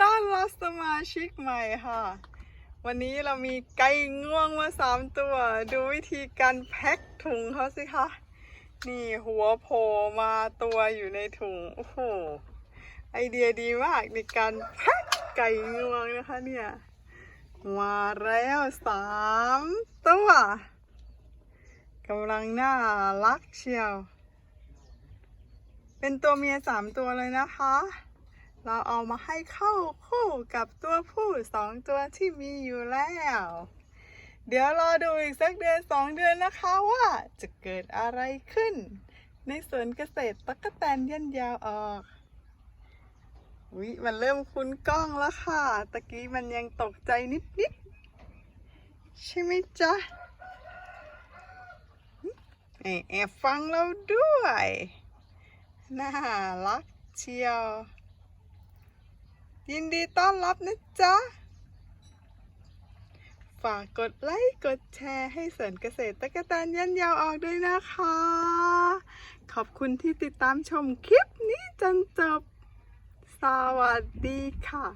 ต้อนรับสมาชิกใหม่ค่ะ วันนี้เรามีไก่ง่วงมาสามตัว ดูวิธีการแพ็คถุงเขาสิคะ นี่หัวโผล่มาตัวอยู่ในถุง โอ้โห ไอเดียดีมากในการแพ็คไก่งวงนะคะเนี่ย มาแล้วสามตัวกำลังน่ารักเชียว เป็นตัวเมียสามตัวเลยนะคะ เราเอามาให้เข้าคู่กับตัวผู้สองตัวที่มีอยู่แล้ว เดี๋ยวรอดูอีกสักเดือนสองเดือนนะคะว่าจะเกิดอะไรขึ้น ในสวนเกษตรตะกแตนยันยาวออกวิมันเริ่มคุ้นกล้องแล้วค่ะ ตะกี้มันยังตกใจนิดๆ ใช่ไหมจ๊ะแอบแอบฟังเราด้วย น่ารักเชียว ยินดีต้อนรับนะจ๊ะ ฝากกดไลค์ กดแชร์ให้สวนเกษตรตะกะแตนยันยาวออกด้วยนะคะ ขอบคุณที่ติดตามชมคลิปนี้จนจบ สวัสดีค่ะ